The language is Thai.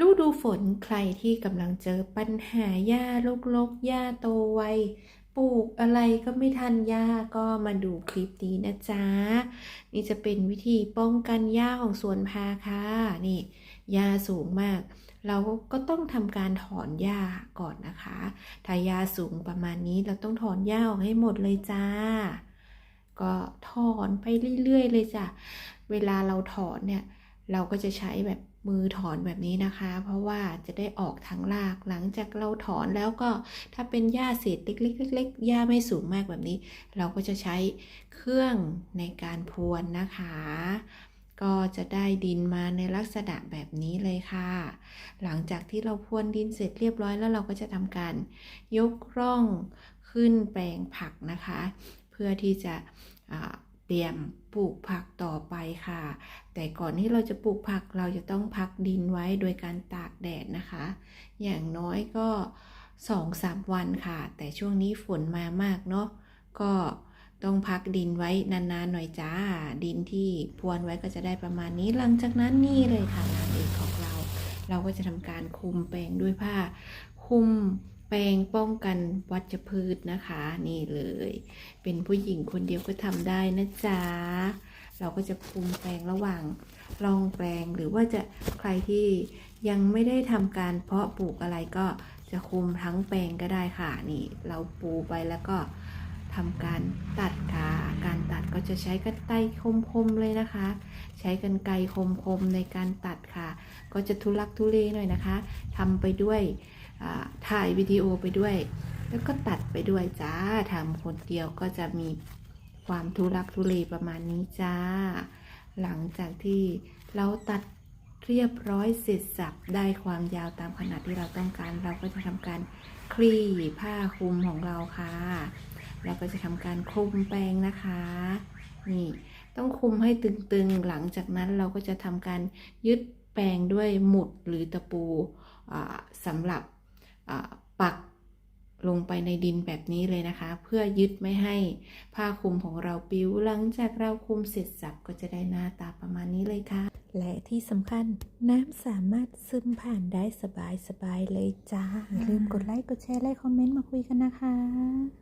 ฤดูฝนใครที่กำลังเจอปัญหาหญ้าลกๆหญ้าโตไวปลูกอะไรก็ไม่ทันหญ้าก็มาดูคลิปนี้นะจ๊ะ นี่จะเป็นวิธีป้องกันหญ้าของสวนพาค่ะนี่หญ้าสูงมาก เราก็ต้องทำการถอนหญ้าก่อนนะคะ ถ้าหญ้าสูงประมาณนี้เราต้องถอนหญ้าออกให้หมดเลยจ้า ก็ถอนไปเรื่อยๆเลยจ้ะ เวลาเราถอนเนี่ย เราก็จะใช้แบบ มือถอนแบบนี้นะคะ เพราะว่าจะได้ออกทั้งรากหลังจากเราถอนแล้วก็ถ้าเป็นหญ้าเศษเล็กๆเล็กๆหญ้าไม่สูงมากแบบนี้ เราก็จะใช้เครื่องในการพรวนนะคะ ก็จะได้ดินมาในลักษณะแบบนี้เลยค่ะ หลังจากที่เราพรวนดินเสร็จเรียบร้อยแล้วเราก็จะทำการยกร่องขึ้นแปลงผักนะคะ เพื่อที่จะ ตรียมปลูกผักต่อไปค่ะ แต่ก่อนที่เราจะปลูกผักเราจะต้องพักดินไว้โดยการตากแดดนะคะ อย่างน้อยก็สองสามวันค่ะ แต่ช่วงนี้ฝนมามากเนาะก็ต้องพักดินไว้นานๆหน่อยจ้า ดินที่พรวนไว้ก็จะได้ประมาณนี้ หลังจากนั้นนี่เลยค่ะงานเอกของเรา เราก็จะทำการคลุมแปลงด้วยผ้าคลุม แปลงป้องกันวัชพืชนะคะ นี่เลย เป็นผู้หญิงคนเดียวก็ทำได้นะจ๊ะ เราก็จะคุมแปลงระหว่างรองแปลงหรือว่าจะใครที่ยังไม่ได้ทำการเพาะปลูกอะไรก็จะคุมทั้งแปลงก็ได้ค่ะนี่เราปูไปแล้วก็ทำการตัดค่ะการตัดก็จะใช้กันไกรคมๆเลยนะคะ ใช้กันไกรคมๆในการตัดค่ะ ก็จะทุลักทุเลหน่อยนะคะทำไปด้วย ถ่ายวิดีโอไปด้วย แล้วก็ตัดไปด้วยจ้าทำคนเดียวก็จะมีความทุลักทุเลประมาณนี้จ้า หลังจากที่เราตัดเรียบร้อยเสร็จสับได้ความยาวตามขนาดที่เราต้องการ เราก็จะทำการคลี่ผ้าคลุมของเราค่ะ เราก็จะทำการคลุมแปรงนะคะ นี่ต้องคลุมให้ตึงๆ หลังจากนั้นเราก็จะทำการยึดแปรงด้วยหมุดหรือตะปูสำหรับ ปักลงไปในดินแบบนี้เลยนะคะ เพื่อยึดไม่ให้ผ้าคลุมของเราปิวหลังจากเราคลุมเสร็จสับก็จะได้หน้าตาประมาณนี้เลยค่ะ และที่สำคัญน้ำสามารถซึมผ่านได้สบายๆเลยจ้าอย่าลืมกดไลค์กดแชร์และคอมเมนต์มาคุยกันนะคะ